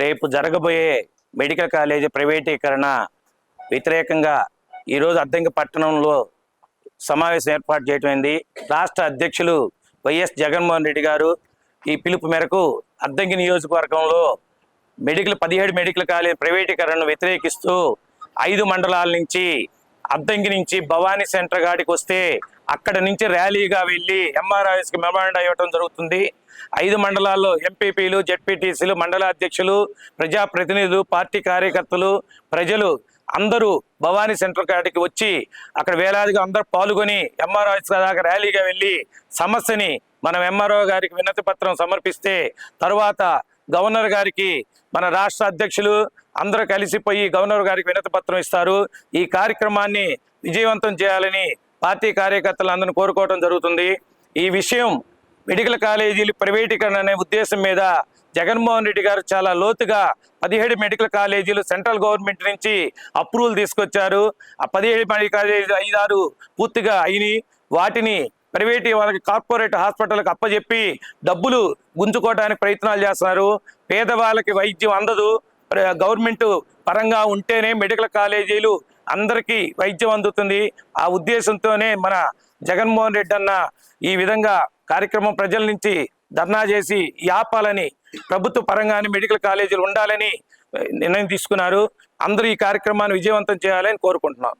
రేపు జరగబోయే medical college ప్రైవేటీకరణ వ్యతిరేకంగా ఈరోజు అద్దంకి పట్టణంలో సమావేశం ఏర్పాటు చేయటమైంది రాష్ట్ర అధ్యక్షులు వైఎస్ జగన్మోహన్ రెడ్డి గారు ఈ పిలుపు మేరకు అద్దంకి నియోజకవర్గంలో మెడికల్ పదిహేడు మెడికల్ కాలేజ్ ప్రైవేటీకరణను వ్యతిరేకిస్తూ ఐదు మండలాల నుంచి అద్దంకి నుంచి భవానీ సెంటర్ గాడికి వస్తే అక్కడ నుంచి ర్యాలీగా వెళ్ళి ఎంఆర్ఐఎస్కి మెమోరాండం ఇవ్వడం జరుగుతుంది. ఐదు మండలాల్లో ఎంపీపీలు జెడ్పీటీసీలు మండల అధ్యక్షులు ప్రజాప్రతినిధులు పార్టీ కార్యకర్తలు ప్రజలు అందరూ భవానీ సెంటర్ కాడికి వచ్చి అక్కడ వేలాదిగా అందరూ పాల్గొని ఎంఆర్ఓ దాకా ర్యాలీగా వెళ్ళి సమస్యని మనం ఎంఆర్ఓ గారికి వినతి పత్రం సమర్పిస్తే తరువాత గవర్నర్ గారికి మన రాష్ట్ర అధ్యక్షులు అందరూ కలిసిపోయి గవర్నర్ గారికి వినతి పత్రం ఇస్తారు. ఈ కార్యక్రమాన్ని విజయవంతం చేయాలని పార్టీ కార్యకర్తలు అందరిని కోరుకోవడం జరుగుతుంది. ఈ విషయం మెడికల్ కాలేజీలు ప్రైవేటీకరణ అనే ఉద్దేశం మీద జగన్మోహన్ రెడ్డి గారు చాలా లోతుగా పదిహేడు మెడికల్ కాలేజీలు సెంట్రల్ గవర్నమెంట్ నుంచి అప్రూవల్ తీసుకొచ్చారు. ఆ పదిహేడు మెడికల్ కాలేజీలు ఐదారు పూర్తిగా అయినాయి. వాటిని ప్రైవేట్ వాళ్ళకి కార్పొరేట్ హాస్పిటల్కి అప్పజెప్పి డబ్బులు గుంజుకోవడానికి ప్రయత్నాలు చేస్తున్నారు. పేదవాళ్ళకి వైద్యం అందదు. ప్ర- గవర్నమెంట్ పరంగా ఉంటేనే మెడికల్ కాలేజీలు అందరికీ వైద్యం అందుతుంది. ఆ ఉద్దేశంతోనే మన జగన్మోహన్ రెడ్డి అన్న ఈ విధంగా కార్యక్రమం ప్రజల నుంచి ధర్నా చేసి ఆపాలని ప్రభుత్వ పరంగానే మెడికల్ కాలేజీలు ఉండాలని నిర్ణయం తీసుకున్నారు. అందరూ ఈ కార్యక్రమాన్ని విజయవంతం చేయాలని కోరుకుంటున్నాం.